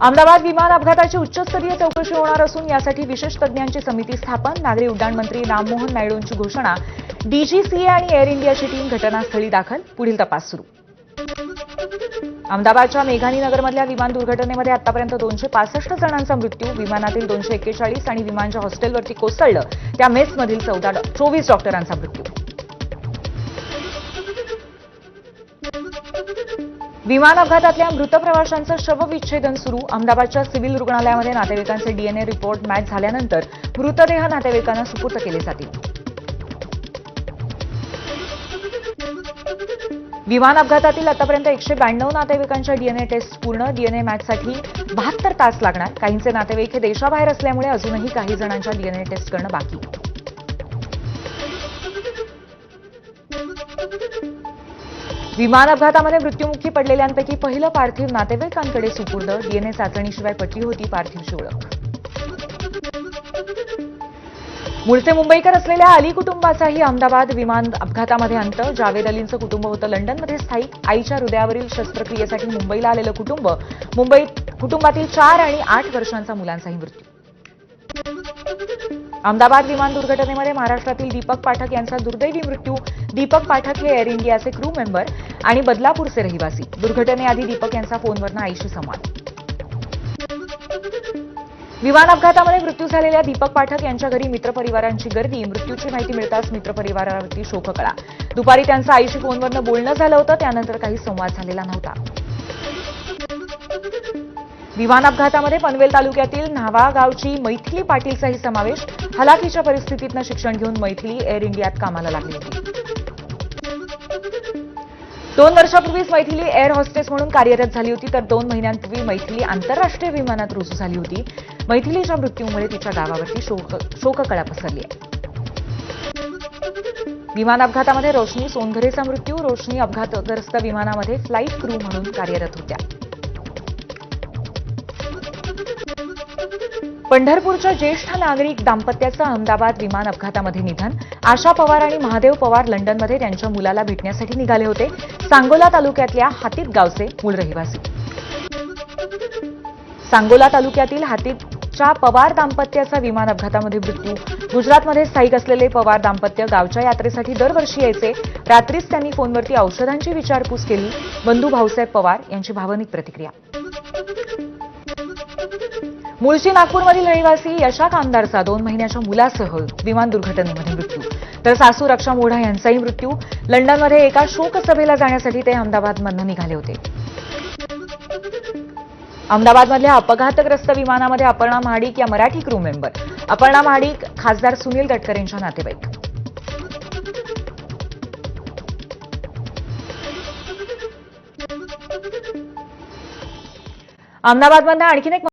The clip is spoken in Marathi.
अहमदाबाद विमान अपघाताची उच्चस्तरीय चौकशी होणार असून यासाठी विशेष तज्ज्ञांची समिती स्थापन नागरी उड्डाण मंत्री राममोहन नायडूंची घोषणा डीजीसीए आणि एअर इंडियाची टीम घटनास्थळी दाखल. पुढील तपास सुरू. अहमदाबादच्या मेघानी नगरमधल्या विमान दुर्घटनेमध्ये आतापर्यंत दोनशे पासष्ट जणांचा मृत्यू विमानातील दोनशे एक्केचाळीस आणि विमानच्या हॉस्टेलवरती कोसळलं. त्या मेसमधील चौदा चोवीस डॉक्टरांचा मृत्यू. विमान अपघातातल्या मृत प्रवाशांचं शवविच्छेदन सुरू. अहमदाबादच्या सिव्हिल रुग्णालयामध्ये नातेवाईकांचे डीएनए रिपोर्ट मॅच झाल्यानंतर मृतदेह नातेवाईकांना सुपूर्द केले जातील. विमान अपघातातील आतापर्यंत एकशे ब्याण्णव नातेवाईकांच्या डीएनए टेस्ट पूर्ण. डीएनए मॅचसाठी बहात्तर तास लागणार. काहींचे नातेवाईक हे देशाबाहेर असल्यामुळे अजूनही काही जणांच्या डीएनए टेस्ट करणं बाकी. विमान अपघातामध्ये मृत्युमुखी पडलेल्यांपैकी पहिलं पार्थिव नातेवाईकांकडे सुपूर्द. डीएनए चाचणीशिवाय पटली होती पार्थिवची ओळख मूळचे मुंबईकर असलेल्या अली कुटुंबाचाही अहमदाबाद विमान अपघातामध्ये अंत. जावेद अलींचं कुटुंब होतं लंडनमध्ये स्थायिक. आईच्या हृदयावरील शस्त्रक्रियेसाठी मुंबईला आलेलं कुटुंब. मुंबईत कुटुंबातील चार आणि आठ वर्षांचा मुलांचाही मृत्यू. अहमदाबाद विमान दुर्घटनेमध्ये महाराष्ट्रातील दीपक पाठक यांचा दुर्दैवी मृत्यू. दीपक पाठक हे एअर इंडियाचे क्रू मेंबर आणि बदलापूरचे रहिवासी. दुर्घटनेआधी दीपक यांचा फोनवरनं आईशी संवाद. विमान अपघातामध्ये मृत्यू झालेल्या दीपक पाठक यांच्या घरी मित्रपरिवारांची गर्दी. मृत्यूची माहिती मिळताच मित्रपरिवारावरती शोककळा. दुपारी त्यांचं आईशी फोनवरनं बोलणं झालं होतं. त्यानंतर काही संवाद झालेला नव्हता. विमान अपघातामध्ये पनवेल तालुक्यातील न्हावा गावची मैथिली पाटीलचाही समावेश हलाखीच्या परिस्थितीतनं शिक्षण घेऊन मैथिली एअर इंडियात कामाला लागली. होती दोन वर्षापूर्वीच मैथिली एअर हॉस्टेस म्हणून कार्यरत झाली होती तर दोन महिन्यांपूर्वी मैथिली आंतरराष्ट्रीय विमानात रुजू झाली होती. मैथिलीच्या मृत्यूमुळे तिच्या गावावरती शोक शोककळा पसरली आहे. विमान अपघातामध्ये रोशनी सोनघरेचा मृत्यू रोशनी अपघातग्रस्त विमानामध्ये फ्लाईट क्रू म्हणून कार्यरत होत्या. पंढरपूरच्या ज्येष्ठ नागरिक दाम्पत्याचं अहमदाबाद विमान अपघातामध्ये निधन. आशा पवार आणि महादेव पवार लंडनमध्ये त्यांच्या मुलाला भेटण्यासाठी निघाले होते. सांगोला तालुक्यातल्या हातीत गावचे मूळ रहिवासी. सांगोला तालुक्यातील हातीतच्या पवार दाम्पत्याचा विमान अपघातामध्ये मृत्यू. गुजरातमध्ये स्थायिक असलेले पवार दाम्पत्य गावच्या यात्रेसाठी दरवर्षी यायचे. रात्रीच त्यांनी फोनवरती औषधांची विचारपूस केली. बंधू भाऊसाहेब पवार यांची भावनिक प्रतिक्रिया. मूळची नागपूरमधील रहिवासी यशा कामदारचा दोन महिन्याच्या मुलासह विमान दुर्घटनेमध्ये मृत्यू. तर सासू रक्षा मोढा यांचाही मृत्यू. लंडनमध्ये एका शोकसभेला जाण्यासाठी ते अहमदाबादमधनं निघाले होते. अहमदाबादमधल्या अपघातग्रस्त विमानामध्ये अपर्णा महाडिक या मराठी क्रू मेंबर अपर्णा महाडिक खासदार सुनील गडकरी नातेवाईक. अहमदाबादमधनं आणखीन एक